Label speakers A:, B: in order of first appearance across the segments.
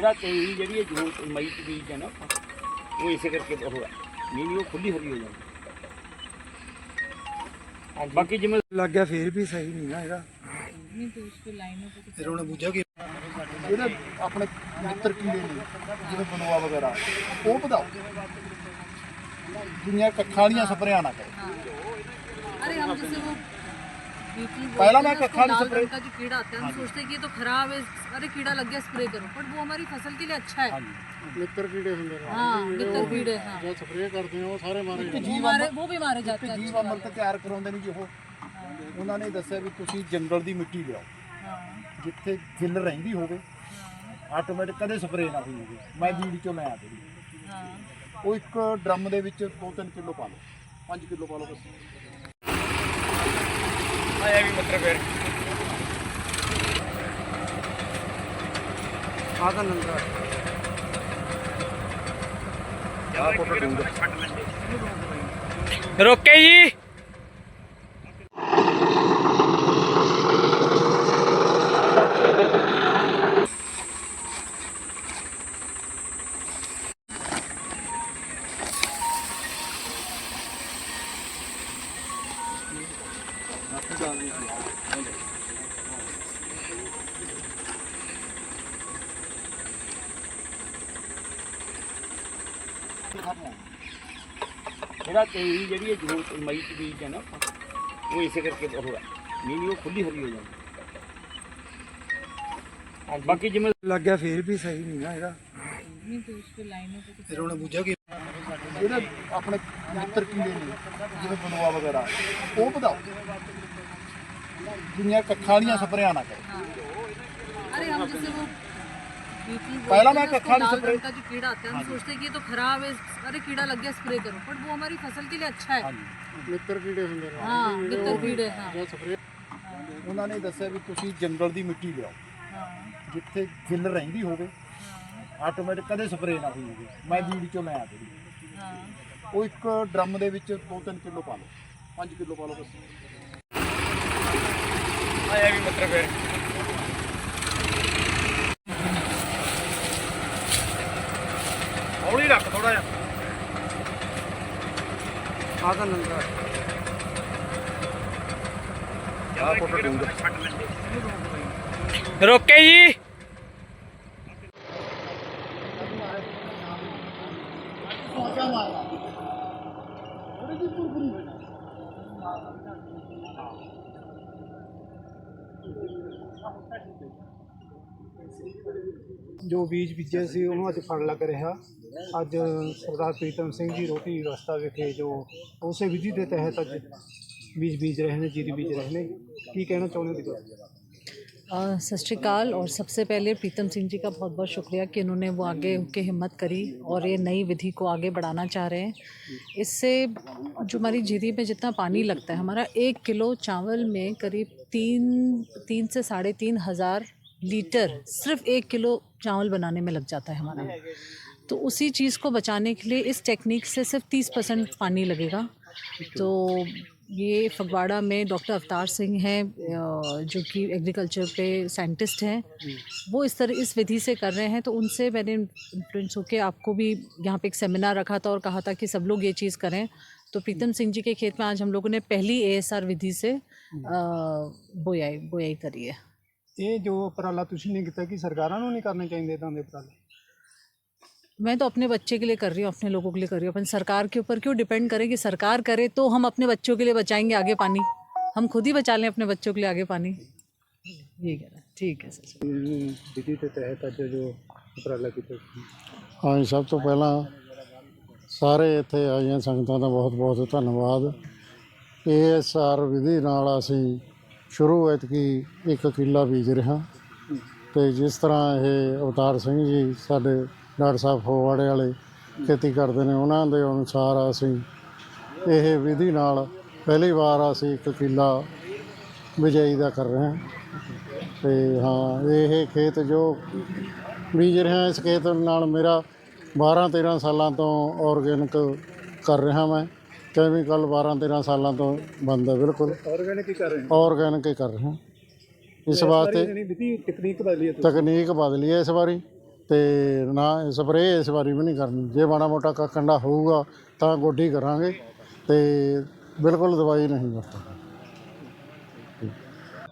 A: ਇਹਦਾ ਤੇਈ ਜਿਹੜੀ ਇਹ ਜੂਨ ਮਈ ਚ ਬੀਜ ਹੈ ਨਾ ਆਪਾਂ, ਉਹ ਇਸੇ ਕਰਕੇ ਉਹ ਹੈ ਨਹੀਂ ਨਹੀਂ ਉਹ ਖੁੱਲੀ ਹਰੀ ਹੋ ਜਾਂਦੀ ਬਾਕੀ ਜਿਵੇਂ
B: ਲੱਗ ਗਿਆ ਫੇਰ ਵੀ ਸਹੀ ਨਹੀਂ ਨਾ ਇਹਦਾ
C: नहीं तो उसको लाइनों को
B: ਫਿਰ ਉਹਨੇ ਬੁੱਝਿਆ ਕਿ ਇਹਦੇ ਆਪਣੇ ਮਿੱਤਰ ਕੀੜੇ ਨੇ ਜਿਵੇਂ ਬਨਵਾ ਵਗੈਰਾ ਉਹ ਵਧਾਓ ਦੁਨੀਆ ਕੱਖਾਂ ਵਾਲੀਆਂ ਸਪਰੇਆਂ ਨਾ ਕਰੋ
C: अरे हम जैसे वो बीटी
B: पहला मैं
C: बोलते हैं ना,
B: कखा
C: उसको
B: नहीं
C: लाल
B: स्प्रे-
C: रंग का जो कीड़ा आता है हम सोचते हैं कि ये तो खराब है अरे कीड़ा लग गया स्प्रे करो बट वो हमारी फसल के लिए अच्छा है
D: ਮਿੱਤਰ ਕੀੜੇ ਹੁੰਦੇ ਨੇ
C: हाँ मित्र कीड़े हाँ
D: ਜੇ ਸਪਰੇਅ ਕਰਦੇ ਆ ਉਹ ਸਾਰੇ ਮਾਰੇ ਜਾਂਦੇ
C: वो मारे वो भी मारे जाते हैं
B: ਜੀਵ ਅਮਲ ਤੇ ਤਿਆਰ ਕਰਾਉਂਦੇ ਨੇ ਜੀ ਉਹ ਉਹਨਾਂ ਨੇ ਦੱਸਿਆ ਵੀ ਤੁਸੀਂ ਜੰਗਲ ਦੀ ਮਿੱਟੀ ਲਿਆਓ
C: हाँ
B: ਜਿੱਥੇ ਗਿੱਲ ਰਹਿੰਦੀ ਹੋਵੇ ਆਟੋਮੈਟਿਕ ਕਦੇ ਸਪਰੇਅ ਨਾ ਹੋਈ ਹੋਵੇ ਮੈਂ ਬੀੜ ਚੋਂ ਲੈ ਆ ਤੇਰੀ
C: हाँ
B: ਉਹ ਇੱਕ ਡਰਮ ਦੇ ਵਿੱਚ 2-3 ਕਿਲੋ ਪਾ ਲਓ 5 ਕਿਲੋ ਪਾ ਲਓ ਬਸ
A: ਆਇਆ ਵੀ ਮਤਲਬ ਫਿਰ।
B: ਆਦਾ ਨੰਬਰ
A: ਜ਼ਿਆਦਾ ਕੋਟਾ ਦੂੰਗਾ ਰੋਕੇ ਜੀ। ਜਿਹੜਾ ਤੇਰੀ ਜਿਹੜੀ ਇਹ ਜ਼ਰੂਰਤ ਮਈ ਚ ਬੀਜ ਹੈ ਨਾ ਉਹ ਇਸੇ ਕਰਕੇ ਹੋਇਆ ਨਹੀਂ ਨਹੀਂ ਉਹ ਖੁੱਲੀ ਹਰੀ ਹੋ ਜਾਂਦੀ। ਬਾਕੀ ਜਿਵੇਂ
B: ਲੱਗ ਗਿਆ ਫੇਰ ਵੀ ਸਹੀ ਨਹੀਂ ਨਾ ਇਹਦਾ। ਫਿਰ ਉਹਨੇ ਬੁੱਝਾ ਕਿ ਜਿਹੜੇ ਆਪਣੇ ਮਿੱਤਰ ਕੀੜੇ ਨੇ? ਜਿਵੇਂ ਬਨਵਾ ਵਗੈਰਾ। ਉਹ ਵਧਾਓ। ਦੁਨੀਆ ਕੱਖਾਂ ਵਾਲੀਆਂ ਸਪਰੇਆਂ ਨਾ ਕਰੋ
C: अरे हम जैसे वो बीटी
B: पहला
C: बोलते
B: मैं
C: हैं ना, उसको
B: कखा नहीं
C: लाल
B: स्प्रे-
C: रंग का जो कीड़ा आता है हम सोचते हैं कि ये तो खराब है अरे कीड़ा लग गया स्प्रे करो बट वो हमारी फसल के लिए अच्छा है
D: ਮਿੱਤਰ ਕੀੜੇ ਹੁੰਦੇ ਨੇ
C: हाँ मित्र कीड़े हाँ
D: ਜੇ ਸਪਰੇਅ
B: ਉਹਨਾਂ ਨੇ ਦੱਸਿਆ ਵੀ ਤੁਸੀਂ ਜੰਗਲ ਦੀ ਮਿੱਟੀ ਲਿਆਓ
C: हाँ
B: ਜਿੱਥੇ ਗਿੱਲ ਰਹਿੰਦੀ ਹੋਵੇ ਆਟੋਮੈਟਿਕ ਕਦੇ ਸਪਰੇਅ ਨਾ ਹੋਈ ਹੋਵੇ ਮੈਂ ਬੀੜ ਚੋਂ ਲੈ ਆ ਤੇਰੀ
C: हाँ
B: ਉਹ ਇੱਕ ਡਰਮ ਦੇ ਵਿੱਚ 2-3 ਕਿਲੋ ਪਾ ਲਓ 5 ਕਿਲੋ ਪਾ ਲਓ ਬਸ
A: ਆਇਆ ਵੀ ਮਤਲਬ ਫਿਰ। ਹੌਲੀ ਰੱਖ ਥੋੜਾ ਜਿਹਾ।
B: ਆਦਾ ਨੰਬਰ
A: ਜ਼ਿਆਦਾ ਕੋਟਾ ਦੂੰਗਾ ਰੋਕੇ ਜੀ।
E: ਜੋ ਬੀਜ ਬੀਜੇ ਸੀ ਉਹਨੂੰ ਅੱਜ ਫਲ ਲੱਗ ਰਿਹਾ। ਅੱਜ ਸਰਦਾਰ ਪ੍ਰੀਤਮ ਸਿੰਘ ਜੀ ਰੋਟੀ ਰਸਤਾ ਵਿਖੇ ਜੋ ਉਸੇ ਵਿਧੀ ਦੇ ਤਹਿਤ ਅੱਜ ਬੀਜ ਬੀਜ ਰਹੇ ਨੇ, ਜੀਰੀ ਬੀਜ ਰਹੇ ਨੇ। ਕੀ ਕਹਿਣਾ ਚਾਹੁੰਦੇ ਹੋ ਤੁਸੀਂ?
C: सत श्रीकाल और सबसे पहले प्रीतम सिंह जी का बहुत बहुत शुक्रिया कि उन्होंने वो आगे के हिम्मत करी और ये नई विधि को आगे बढ़ाना चाह रहे हैं। इससे जो हमारी जीरी में जितना पानी लगता है, हमारा एक किलो चावल में करीब तीन तीन से साढ़े तीन हज़ार लीटर सिर्फ़ एक किलो चावल बनाने में लग जाता है हमारा। तो उसी चीज़ को बचाने के लिए इस टेक्निक से सिर्फ़ तीस परसेंट पानी लगेगा। तो ये फगवाड़ा में डॉक्टर अवतार सिंह हैं अ, जो कि एग्रीकल्चर पे साइंटिस्ट हैं वो इस तरह इस विधि से कर रहे हैं तो उनसे मैंने इन्फ्लुएंस होकर आपको भी यहाँ पे एक सेमिनार रखा था और कहा था कि सब लोग ये चीज़ करें तो प्रीतम सिंह जी के खेत में आज हम लोगों ने पहली एएसआर विधि से अ, बोयाई बोयाई करी है
E: ਇਹ ਜੋ ਉਪਰਾਲਾ ਤੁਸੀਂ ਨੇ ਕੀਤਾ ਕਿ ਸਰਕਾਰਾਂ ਨੂੰ ਨਹੀਂ ਕਰਨੇ ਚਾਹੀਦੇ ਇਦਾਂ ਦੇ ਉਪਰਾਲੇ
C: मैं तो अपने बच्चे के लिए कर रही हूँ अपने लोगों के लिए कर रही हूँ अपन सरकार के ऊपर क्यों डिपेंड करें कि सरकार करे तो हम अपने बच्चों के लिए बचाएंगे आगे पानी हम खुद ही बचा लें अपने बच्चों के लिए आगे पानी ये कह रहा है ठीक है सर
E: ਵਿਧੀ ਦੇ ਤਹਿਤ ਅੱਜ ਜੋ ਉਪਰਾਲਾ ਕੀਤਾ ਤੁਸੀਂ
D: ਹਾਂਜੀ ਸਭ ਤੋਂ ਪਹਿਲਾਂ ਸਾਰੇ ਇੱਥੇ ਆਈਆਂ ਸੰਗਤਾਂ ਦਾ ਬਹੁਤ ਬਹੁਤ ਧੰਨਵਾਦ ਏਐਸਆਰ ਵਿਧੀ ਨਾਲ ਅਸੀਂ ਸ਼ੁਰੂ ਐਤਕੀ ਇੱਕ ਕਿੱਲਾ ਬੀਜ ਰਿਹਾ ਤੇ ਜਿਸ ਤਰ੍ਹਾਂ ਇਹ ਅਵਤਾਰ ਸਿੰਘ ਜੀ ਸਾਡੇ ਡਾਕਟਰ ਸਾਹਿਬ ਫੋਵਾੜੇ ਵਾਲੇ ਖੇਤੀ ਕਰਦੇ ਨੇ ਉਹਨਾਂ ਦੇ ਅਨੁਸਾਰ ਅਸੀਂ ਇਹ ਵਿਧੀ ਨਾਲ ਪਹਿਲੀ ਵਾਰ ਅਸੀਂ ਇੱਕ ਕਿੱਲਾ ਬਿਜਾਈ ਦਾ ਕਰ ਰਹੇ ਹਾਂ। ਤੇ ਹਾਂ ਇਹ ਖੇਤ ਜੋ ਬੀਜ ਰਿਹਾ ਇਸ ਖੇਤ ਨਾਲ ਮੇਰਾ 12 13 ਸਾਲਾਂ ਤੋਂ ਆਰਗੈਨਿਕ ਕਰ ਰਿਹਾ ਮੈਂ। ਕੈਮੀਕਲ 12 13 ਸਾਲਾਂ ਤੋਂ ਬੰਦ ਹੈ ਬਿਲਕੁਲ।
E: ਆਰਗੈਨਿਕ ਹੀ ਕਰ ਰਹੇ ਹੋ।
D: ਆਰਗੈਨਿਕ ਹੀ ਕਰ ਰਿਹਾ ਇਸ ਵਾਸਤੇ
E: ਵਿਧੀ ਟੈਕਨੀਕ ਬਦਲੀ ਹੈ
D: ਤਕਨੀਕ ਬਦਲੀ ਹੈ ਇਸ ਵਾਰੀ। ਤੇ ਨਾ ਸਪਰੇਅ ਇਸ ਵਾਰੀ ਵੀ ਨਹੀਂ ਕਰਨੀ। ਜੇ ਮਾੜਾ ਮੋਟਾ ਕ- ਕੰਡਾ ਹੋਊਗਾ ਤਾਂ ਗੋਡੀ ਕਰਾਂਗੇ ਤੇ ਬਿਲਕੁਲ ਦਵਾਈ ਨਹੀਂ ਵਰਤਾਂਗੇ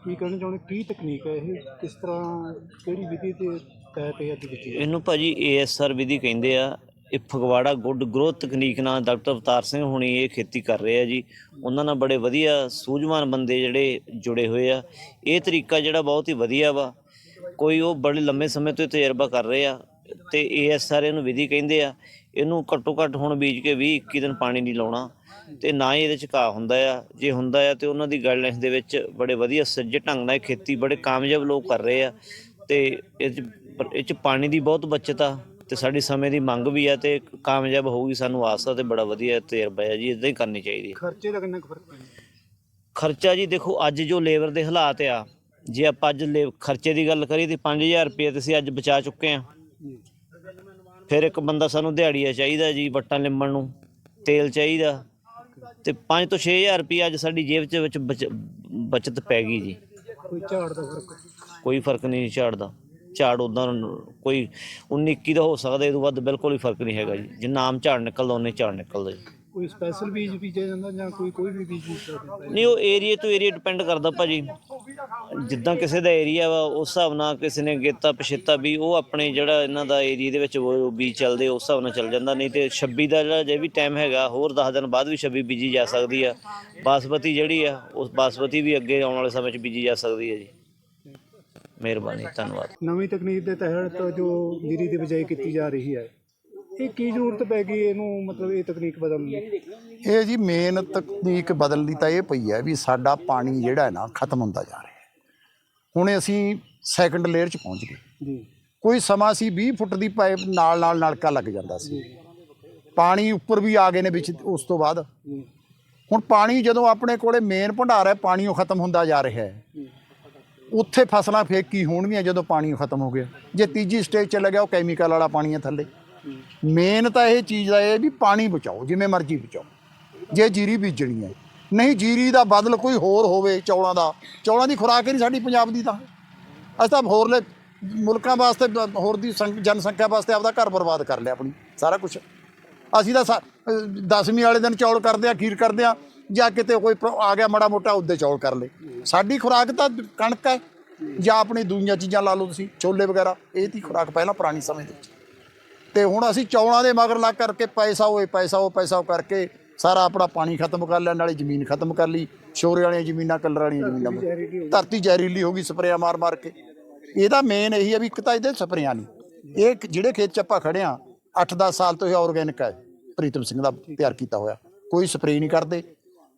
E: ਕੀ ਕਹਿਣਾ ਚਾਹੁੰਦੇ? ਕੀ ਤਕਨੀਕ ਹੈ ਇਹ? ਕਿਸ ਤਰ੍ਹਾਂ ਕਿਹੜੀ ਵਿਧੀ ਦੇ ਤਹਿਤ ਇਹ ਅੱਜ ਕੀਤੀ
A: ਇਹਨੂੰ ਭਾਜੀ ਏਐਸਆਰ ਵਿਧੀ ਕਹਿੰਦੇ ਆ। ਇਹ ਫਗਵਾੜਾ ਗੁੱਡ ਗਰੋਥ ਤਕਨੀਕ ਨਾਲ ਡਾਕਟਰ ਅਵਤਾਰ ਸਿੰਘ ਹੁਣੀ ਇਹ ਖੇਤੀ ਕਰ ਰਹੇ ਆ ਜੀ। ਉਹਨਾਂ ਨਾਲ ਬੜੇ ਵਧੀਆ ਸੂਝਵਾਨ ਬੰਦੇ ਜਿਹੜੇ ਜੁੜੇ ਹੋਏ ਆ। ਇਹ ਤਰੀਕਾ ਜਿਹੜਾ ਬਹੁਤ ਹੀ ਵਧੀਆ ਵਾ। ਕੋਈ ਉਹ ਬੜੇ ਲੰਮੇ ਸਮੇਂ ਤੋਂ ਤਜਰਬਾ ਕਰ ਰਹੇ ਆ ਤੇ ਏਐਸਆਰ ਇਹਨੂੰ ਵਿਧੀ ਕਹਿੰਦੇ ਆ ਇਹਨੂੰ ਘੱਟੋ ਘੱਟ ਹੁਣ ਬੀਜ ਕੇ 20 21 ਦਿਨ ਪਾਣੀ ਨਹੀਂ ਲਾਉਣਾ ਤੇ ਨਾ ਹੀ ਇਹਦੇ ਚ ਘਾਹ ਹੁੰਦਾ ਆ ਜੇ ਹੁੰਦਾ ਆ ਤੇ ਉਹਨਾਂ ਦੀ ਗਾਈਡਲਾਈਨਸ ਦੇ ਵਿੱਚ ਬੜੇ ਵਧੀਆ ਸੱਜੇ ਢੰਗ ਨਾਲ ਖੇਤੀ ਬੜੇ ਕਾਮਯਾਬ ਲੋਕ ਕਰ ਰਹੇ ਆ ਤੇ ਇਹ ਚ ਇਹ ਚ ਪਾਣੀ ਦੀ ਬਹੁਤ ਬਚਤ ਆ ਤੇ ਸਾਡੀ ਸਮੇਂ ਦੀ ਮੰਗ ਵੀ ਆ ਤੇ ਕਾਮਯਾਬ ਹੋਊਗੀ ਸਾਨੂੰ ਆਸ ਆ ਤੇ ਬੜਾ ਵਧੀਆ ਤਜਰਬਾ ਆ ਜੀ ਇਦਾਂ ਹੀ ਕਰਨੀ ਚਾਹੀਦੀ
E: ਖਰਚੇ ਦਾ ਕਿੰਨਾ ਫ਼ਰਕ ਪੈਂਦਾ?
A: ਖਰਚਾ ਜੀ ਦੇਖੋ ਅੱਜ ਜੋ ਲੇਬਰ ਦੇ ਹਾਲਾਤ ਆ ਜੇ ਆਪਾਂ ਅੱਜ ਲੇ- ਖਰਚੇ ਦੀ ਗੱਲ ਕਰੀਏ ਤੇ 5000 ਰੁਪਏ ਤੇ ਅਸੀਂ ਅੱਜ ਬਚਾ ਚੁੱਕੇ ਆ ਫਿਰ ਇੱਕ ਬੰਦਾ ਸਾਨੂੰ ਦਿਹਾੜੀਆ ਚਾਹੀਦਾ ਜੀ ਵੱਟਾਂ ਲਿੰਬਣ ਨੂੰ ਤੇਲ ਚਾਹੀਦਾ ਤੇ 5 ਤੋਂ 6000 ਰੁਪਏ ਅੱਜ ਸਾਡੀ ਜੇਬ 'ਚ ਵਿੱਚ ਬਚ- ਬਚਤ ਪੈ ਗਈ ਜੀ।
E: ਕੋਈ ਝਾੜ ਦਾ ਫ਼ਰਕ?
A: ਕੋਈ ਫ਼ਰਕ ਨਹੀਂ ਝਾੜ ਦਾ। ਝਾੜ ਉਦਾਂ ਕੋਈ 19 21 ਦਾ ਹੋ ਸਕਦਾ ਇਹ ਤੋਂ ਵੱਧ ਬਿਲਕੁਲ ਹੀ ਫ਼ਰਕ ਨਹੀਂ ਹੈਗਾ ਜੀ। ਜਿੰਨਾ ਆਮ ਝਾੜ ਨਿਕਲਦਾ ਉਹਨੇ ਝਾੜ ਨਿਕਲਦਾ ਜੀ।
E: ਕੋਈ ਸਪੈਸ਼ਲ ਬੀਜ ਬੀਜਿਆ ਜਾਂਦਾ ਜਾਂ ਕੋਈ ਕੋਈ ਵੀ ਬੀਜ
A: ਨਹੀਂ ਉਹ ਏਰੀਆ ਤੋਂ ਏਰੀਆ ਡਿਪੈਂਡ ਕਰਦਾ ਭਾਜੀ। ਜਿੱਦਾਂ ਕਿਸੇ ਦਾ ਏਰੀਆ ਵਾ, ਉਸ ਹਿਸਾਬ ਨਾਲ ਕਿਸੇ ਨੇ ਗੇਤਾ ਪਛੇਤਾ ਵੀ ਉਹ ਆਪਣੇ ਜਿਹੜਾ ਇਹਨਾਂ ਦਾ ਏਰੀਆ ਦੇ ਵਿੱਚ ਉਹ ਬੀਜ ਚੱਲਦੇ, ਉਸ ਹਿਸਾਬ ਨਾਲ ਚੱਲ ਜਾਂਦਾ। ਨਹੀਂ ਤੇ 26 ਦਾ ਜਿਹੜਾ ਜੇ ਵੀ ਟਾਈਮ ਹੈਗਾ, ਹੋਰ 10 ਦਿਨ ਬਾਅਦ ਵੀ 26 ਬੀਜੀ ਜਾ ਸਕਦੀ ਆ। ਬਾਸਮਤੀ ਜਿਹੜੀ ਆ, ਉਸ ਬਾਸਮਤੀ ਵੀ ਅੱਗੇ ਆਉਣ ਵਾਲੇ ਸਮੇਂ 'ਚ ਬੀਜੀ ਜਾ ਸਕਦੀ ਹੈ ਜੀ। ਮਿਹਰਬਾਨੀ, ਧੰਨਵਾਦ।
E: ਨਵੀਂ ਤਕਨੀਕ ਦੇ ਤਹਿਤ ਜੋ ਜੀਰੀ ਦੀ ਬਿਜਾਈ ਕੀਤੀ ਜਾ ਰਹੀ ਹੈ ਇਹ ਕੀ ਜ਼ਰੂਰਤ ਪੈ ਗਈ ਇਹਨੂੰ ਮਤਲਬ ਇਹ ਤਕਨੀਕ ਬਦਲਣ ਦੀ?
B: ਇਹ ਜੀ ਮੇਨ ਤਕਨੀਕ ਬਦਲਦੀ ਤਾਂ ਇਹ ਪਈ ਹੈ ਵੀ ਸਾਡਾ ਪਾਣੀ ਜਿਹੜਾ ਹੈ ਨਾ ਖਤਮ ਹੁੰਦਾ ਜਾ ਰਿਹਾ ਹੈ। ਹੁਣ ਅਸੀਂ ਸੈਕੰਡ ਲੇਅਰ 'ਚ ਪਹੁੰਚ ਗਏ।
E: ਜੀ।
B: ਕੋਈ ਸਮਾਂ ਸੀ 20 ਫੁੱਟ ਦੀ ਪਾਈਪ ਨਾਲ ਨਾਲ ਨਲਕਾ ਲੱਗ ਜਾਂਦਾ ਸੀ। ਪਾਣੀ ਉੱਪਰ ਵੀ ਆ ਗਏ ਨੇ ਵਿੱਚ ਉਸ ਤੋਂ ਬਾਅਦ। ਹੁਣ ਪਾਣੀ ਜਦੋਂ ਆਪਣੇ ਕੋਲੇ ਮੇਨ ਭੰਡਾਰ ਹੈ ਪਾਣੀ ਉਹ ਖਤਮ ਹੁੰਦਾ ਜਾ ਰਿਹਾ ਹੈ। ਉੱਥੇ ਫਸਲਾਂ ਫੇਰ ਕੀ ਹੋਣਗੀਆਂ ਜਦੋਂ ਪਾਣੀ ਖਤਮ ਹੋ ਗਿਆ? ਜੇ ਤੀਜੀ ਸਟੇਜ ਚਲਾ ਗਿਆ ਉਹ ਕੈਮੀਕਲ ਵਾਲਾ ਪਾਣੀ ਹੈ ਥੱਲੇ। ਮੇਨ ਤਾਂ ਇਹ ਚੀਜ਼ ਦਾ ਇਹ ਵੀ ਪਾਣੀ ਬਚਾਓ, ਜਿਵੇਂ ਮਰਜ਼ੀ ਬਚਾਓ। ਜੇ ਜੀਰੀ ਬੀਜਣੀ ਹੈ। ਨਹੀਂ, ਜੀਰੀ ਦਾ ਬਦਲ ਕੋਈ ਹੋਰ ਹੋਵੇ ਚੌਲਾਂ ਦਾ। ਚੌਲਾਂ ਦੀ ਖੁਰਾਕ ਹੀ ਨਹੀਂ ਸਾਡੀ ਪੰਜਾਬ ਦੀ ਤਾਂ। ਅਸੀਂ ਤਾਂ ਹੋਰਲੇ ਮੁਲਕਾਂ ਵਾਸਤੇ, ਹੋਰ ਦੀ ਸੰਖ- ਜਨਸੰਖਿਆ ਵਾਸਤੇ ਆਪਦਾ ਘਰ ਬਰਬਾਦ ਕਰ ਲਿਆ ਆਪਣੀ, ਸਾਰਾ ਕੁਝ ਅਸੀਂ ਤਾਂ ਸਾ- ਦਸਵੀਂ ਵਾਲੇ ਦਿਨ ਚੌਲ ਕਰਦੇ ਆ ਖੀਰ ਕਰਦੇ ਆ ਜਾਂ ਕਿਤੇ ਕੋਈ ਪ੍ਰੋ- ਆ ਗਿਆ ਮਾੜਾ ਮੋਟਾ ਉੱਦੇ ਚੌਲ ਕਰ ਲੇ ਸਾਡੀ ਖੁਰਾਕ ਤਾਂ ਕਣਕ ਹੈ, ਜਾਂ ਆਪਣੀ ਦੂਜੀਆਂ ਚੀਜ਼ਾਂ ਲਾ ਲਓ ਤੁਸੀਂ, ਛੋਲੇ ਵਗੈਰਾ, ਇਹ ਦੀ ਖੁਰਾਕ ਪਹਿਲਾਂ ਪੁਰਾਣੀ ਸਮੇਂ ਦੇ ਵਿੱਚ। ਤੇ ਹੁਣ ਅਸੀਂ ਚੌਲਾਂ ਦੇ ਮਗਰ ਲੱਗ ਕਰਕੇ ਪੈਸਾ ਹੋਏ ਪੈਸਾ ਉਹ ਪੈਸਾ ਕਰਕੇ ਸਾਰਾ ਆਪਣਾ ਪਾਣੀ ਖਤਮ ਕਰ ਲਿਆ ਨਾਲੇ ਜ਼ਮੀਨ ਖਤਮ ਕਰ ਲਈ ਸ਼ੋਰੇ ਵਾਲੀਆਂ ਜ਼ਮੀਨਾਂ ਕਲਰ ਵਾਲੀਆਂ ਜ਼ਮੀਨਾਂ। ਧਰਤੀ ਜ਼ਹਿਰੀਲੀ ਹੋ ਗਈ ਸਪਰੇਆਂ ਮਾਰ ਮਾਰ ਕੇ। ਇਹਦਾ ਮੇਨ ਇਹੀ ਹੈ ਵੀ ਇੱਕ ਤਾਂ ਇਹਦੇ ਸਪਰੇਆਂ ਨਹੀਂ। ਇਹ ਜਿਹੜੇ ਖੇਤ 'ਚ ਆਪਾਂ ਖੜੇ ਆ 8-10 ਸਾਲ ਤੋਂ ਇਹ ਆਰਗੈਨਿਕ ਹੈ ਪ੍ਰੀਤਮ ਸਿੰਘ ਦਾ ਤਿਆਰ ਕੀਤਾ ਹੋਇਆ। ਕੋਈ ਸਪਰੇਅ ਨਹੀਂ ਕਰਦੇ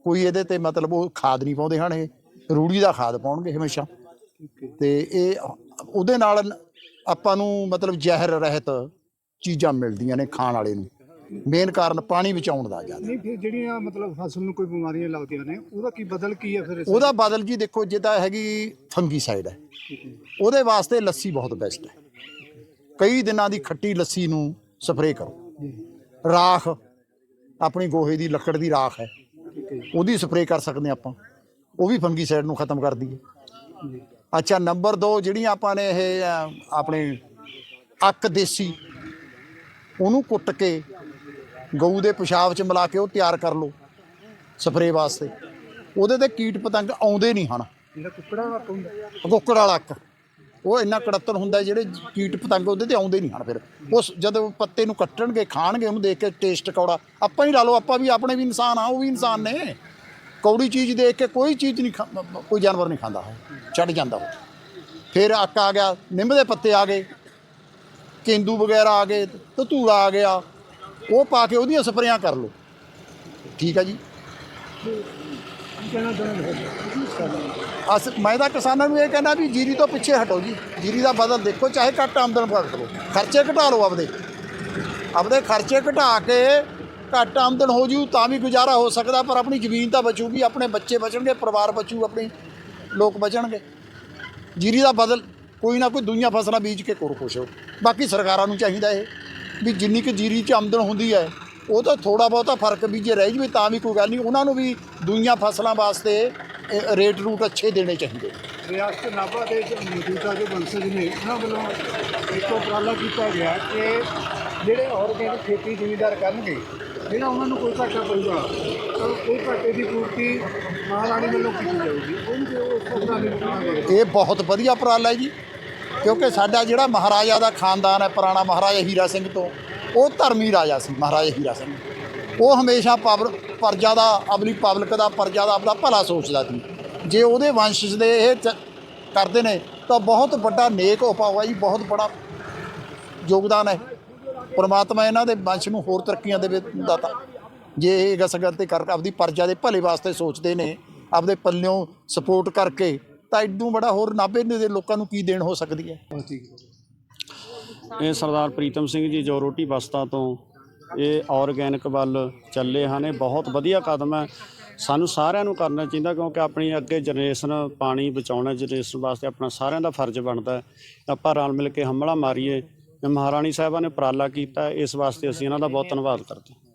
B: ਕੋਈ ਇਹਦੇ ਤੇ ਮਤਲਬ ਉਹ ਖਾਦ ਨਹੀਂ ਪਾਉਂਦੇ ਹਨ ਇਹ। ਰੂੜੀ ਦਾ ਖਾਦ ਪਾਉਣਗੇ ਹਮੇਸ਼ਾ। ਤੇ ਇਹ ਉਹਦੇ ਨਾਲ ਆਪਾਂ ਨੂੰ ਮਤਲਬ ਜ਼ਹਿਰ ਰਹਿਤ ਚੀਜ਼ਾਂ ਮਿਲਦੀਆਂ ਨੇ ਖਾਣ ਵਾਲੇ ਨੂੰ। ਮੇਨ ਕਾਰਨ ਪਾਣੀ ਬਚਾਉਣ ਦਾ ਜ਼ਿਆਦਾ।
E: ਨਹੀਂ ਫਿਰ ਜਿਹੜੀਆਂ ਮਤਲਬ ਫਸਲ ਨੂੰ ਕੋਈ ਬਿਮਾਰੀਆਂ ਲੱਗਦੀਆਂ ਨੇ ਉਹਦਾ ਕੀ ਬਦਲ ਕੀ ਹੈ ਫਿਰ ਇਸ
B: ਉਹਦਾ ਬਦਲ ਜੀ ਦੇਖੋ ਜੇ ਤਾਂ ਹੈਗੀ ਫੰਗੀਸਾਈਡ ਹੈ। ਉਹਦੇ ਵਾਸਤੇ ਲੱਸੀ ਬਹੁਤ ਬੈਸਟ ਹੈ। ਕਈ ਦਿਨਾਂ ਦੀ ਖੱਟੀ ਲੱਸੀ ਨੂੰ ਸਪਰੇਅ ਕਰੋ। ਰਾਖ ਆਪਣੀ ਗੋਹੇ ਦੀ ਲੱਕੜ ਦੀ ਰਾਖ ਹੈ। ਉਹਦੀ ਸਪਰੇਅ ਕਰ ਸਕਦੇ ਆਪਾਂ। ਉਹ ਵੀ ਫੰਗੀਸਾਈਡ ਨੂੰ ਖਤਮ ਕਰਦੀ ਹੈ ਅੱਛਾ ਨੰਬਰ 2 ਜਿਹੜੀਆਂ ਆਪਾਂ ਨੇ ਇਹ ਆਪਣੇ ਅੱਕ ਦੇਸੀ ਉਹਨੂੰ ਕੁੱਟ ਕੇ ਗਊ ਦੇ ਪਿਸ਼ਾਬ 'ਚ ਮਿਲਾ ਕੇ ਉਹ ਤਿਆਰ ਕਰ ਲਓ ਸਪਰੇਅ ਵਾਸਤੇ। ਉਹਦੇ ਤੇ ਕੀਟ ਪਤੰਗ ਆਉਂਦੇ ਨਹੀਂ ਹਨ।
E: ਜਿਹੜਾ ਕੁੱਕੜਾ ਦਾ ਹੁੰਦਾ
B: ਕੁੱਕੜ ਵਾਲਾ ਉਹ ਇੰਨਾ ਕੜੱਤਰ ਹੁੰਦਾ ਜਿਹੜੇ ਕੀਟ ਪਤੰਗ ਉਹਦੇ ਤੇ ਆਉਂਦੇ ਨਹੀਂ ਹਨ ਫਿਰ। ਉਸ ਜਦੋਂ ਪੱਤੇ ਨੂੰ ਕੱਟਣਗੇ ਖਾਣਗੇ ਉਹਨੂੰ ਦੇਖ ਕੇ ਟੇਸਟ ਕੌੜਾ। ਆਪਾਂ ਹੀ ਲਾ ਲਓ ਆਪਾਂ ਵੀ ਆਪਣੇ ਵੀ ਇਨਸਾਨ ਆ ਉਹ ਵੀ ਇਨਸਾਨ ਨੇ। ਕੌੜੀ ਚੀਜ਼ ਦੇਖ ਕੇ ਕੋਈ ਚੀਜ਼ ਨਹੀਂ ਕੋਈ ਜਾਨਵਰ ਨਹੀਂ ਖਾਂਦਾ ਛੱਡ ਜਾਂਦਾ ਉਹ। ਫਿਰ ਅੱਕ ਆ ਗਿਆ ਨਿੰਮ ਦੇ ਪੱਤੇ ਆ ਗਏ। ਕੇਂਦੂ ਵਗੈਰਾ ਆ ਗਏ ਧਤੂੜਾ ਆ ਗਿਆ, ਉਹ ਪਾ ਕੇ ਉਹਦੀਆਂ ਸਪਰੇਆਂ ਕਰ ਲਓ। ਠੀਕ ਆ ਜੀ? ਅਸ, ਮੈਂ ਤਾਂ ਕਿਸਾਨਾਂ ਨੂੰ ਇਹ ਕਹਿੰਦਾ ਵੀ ਜੀਰੀ ਤੋਂ ਪਿੱਛੇ ਹਟੋ ਜੀ। ਜੀਰੀ ਦਾ ਬਦਲ ਦੇਖੋ, ਚਾਹੇ ਘੱਟ ਆਮਦਨ ਕਰ ਲਓ। ਖਰਚੇ ਘਟਾ ਲਓ ਆਪਦੇ। ਆਪਦੇ ਖਰਚੇ ਘਟਾ ਕੇ ਘੱਟ ਆਮਦਨ ਹੋ ਜੂ ਤਾਂ ਵੀ ਗੁਜ਼ਾਰਾ ਹੋ ਸਕਦਾ, ਪਰ ਆਪਣੀ ਜ਼ਮੀਨ ਤਾਂ ਬਚੂਗੀ, ਆਪਣੇ ਬੱਚੇ ਬਚਣਗੇ, ਪਰਿਵਾਰ ਬਚੂ, ਆਪਣੀ ਲੋਕ ਬਚਣਗੇ। ਜੀਰੀ ਦਾ ਬਦਲ ਕੋਈ ਨਾ ਕੋਈ ਦੁਨੀਆ ਫਸਲਾਂ ਬੀਜ ਕੇ ਕਰੋ ਖੁਸ਼ ਹੋ। ਬਾਕੀ ਸਰਕਾਰਾਂ ਨੂੰ ਚਾਹੀਦਾ ਇਹ ਵੀ ਜਿੰਨੀ ਕੁ ਜੀਰੀ 'ਚ ਆਮਦਨ ਹੁੰਦੀ ਹੈ ਉਹ ਤਾਂ ਥੋੜਾ ਬਹੁਤਾ ਫ਼ਰਕ ਵੀ ਜੇ ਰਹਿ ਜਵੇ ਤਾਂ ਵੀ ਕੋਈ ਗੱਲ ਨਹੀਂ ਉਹਨਾਂ ਨੂੰ ਵੀ ਦੂਈਆਂ ਫਸਲਾਂ ਵਾਸਤੇ ਰੇਟ ਰੂਟ ਅੱਛੇ ਦੇਣੇ ਚਾਹੀਦੇ।
E: ਰਿਆਸਤ ਨਾਭਾ ਦੇ ਮੌਜੂਦਾ ਜੋ ਬੰਸਜ ਨੇ ਉਹਨਾਂ ਵੱਲੋਂ ਇੱਕ ਉਪਰਾਲਾ ਕੀਤਾ ਗਿਆ ਕਿ ਜਿਹੜੇ ਆਰਗੈਨਿਕ ਖੇਤੀ ਜ਼ਿਮੀਂਦਾਰ ਕਰਨਗੇ ਜਿਹੜਾ ਉਹਨਾਂ ਨੂੰ ਕੋਈ ਘਾਟਾ ਪਊਗਾ ਤਾਂ ਕੋਈ ਘਾਟੇ ਦੀ ਪੂਰਤੀ ਮਹਾਰਾਣੀ ਵੱਲੋਂ ਕੀਤੀ ਜਾਊਗੀ।
B: ਇਹ ਬਹੁਤ ਵਧੀਆ ਉਪਰਾਲਾ ਹੈ ਜੀ। ਕਿਉਂਕਿ ਸਾਡਾ ਜਿਹੜਾ ਮਹਾਰਾਜਾ ਦਾ ਖਾਨਦਾਨ ਹੈ, ਪੁਰਾਣਾ ਮਹਾਰਾਜਾ ਹੀਰਾ ਸਿੰਘ ਤੋਂ, ਉਹ ਧਰਮੀ ਰਾਜਾ ਸੀ, ਮਹਾਰਾਜਾ ਹੀਰਾ ਸਿੰਘ। ਉਹ ਹਮੇਸ਼ਾ ਪਬਲ, ਪਰਜਾ ਦਾ, ਆਪਣੀ ਪਬਲਿਕ ਦਾ ਪਰਜਾ ਦਾ ਆਪਣਾ ਭਲਾ ਸੋਚਦਾ ਸੀ। ਜੇ ਉਹਦੇ ਵੰਸ਼ਜ ਦੇ ਇਹ ਚ- ਕਰਦੇ ਨੇ, ਤਾਂ ਬਹੁਤ ਵੱਡਾ ਨੇਕ ਉਪਾਅ ਹੈ ਜੀ, ਬਹੁਤ ਬੜਾ ਯੋਗਦਾਨ ਹੈ। ਪਰਮਾਤਮਾ ਇਹਨਾਂ ਦੇ ਵੰਸ਼ ਨੂੰ ਹੋਰ ਤਰੱਕੀਆਂ ਦੇਵੇ, ਦਾਤਾ। ਜੇ ਇਹ ਗਸਗਰ ਤੇ ਕਰ, ਆਪਦੀ ਪਰਜਾ ਦੇ ਭਲੇ ਵਾਸਤੇ ਸੋਚਦੇ ਨੇ, ਆਪਦੇ ਪੱਲਿਓਂ ਸਪੋਰਟ ਕਰਕੇ ਤਾਂ ਇਦੋਂ ਬੜਾ ਹੋਰ ਨਾਭੇ ਦੇ ਲੋਕਾਂ ਨੂੰ ਕੀ ਦੇਣ ਹੋ ਸਕਦੀ ਹੈ?
F: ਇਹ ਸਰਦਾਰ ਪ੍ਰੀਤਮ ਸਿੰਘ ਜੀ ਜੋ ਰੋਟੀ ਬਸਤਾ ਤੋਂ ਇਹ ਆਰਗੈਨਿਕ ਵੱਲ ਚੱਲੇ ਹਨ ਇਹ ਬਹੁਤ ਵਧੀਆ ਕਦਮ ਹੈ। ਸਾਨੂੰ ਸਾਰਿਆਂ ਨੂੰ ਕਰਨਾ ਚਾਹੀਦਾ ਕਿਉਂਕਿ ਆਪਣੀ ਅੱਗੇ ਜਨਰੇਸ਼ਨ ਪਾਣੀ ਬਚਾਉਣਾ ਜਨਰੇਸ਼ਨ ਵਾਸਤੇ ਆਪਣਾ ਸਾਰਿਆਂ ਦਾ ਫਰਜ਼ ਬਣਦਾ ਹੈ। ਆਪਾਂ ਰਲ ਮਿਲ ਕੇ ਹੰਮਲਾ ਮਾਰੀਏ। ਮਹਾਰਾਣੀ ਸਾਹਿਬਾਂ ਨੇ ਉਪਰਾਲਾ ਕੀਤਾ ਇਸ ਵਾਸਤੇ ਅਸੀਂ ਇਹਨਾਂ ਦਾ ਬਹੁਤ ਧੰਨਵਾਦ ਕਰਦੇ ਹਾਂ।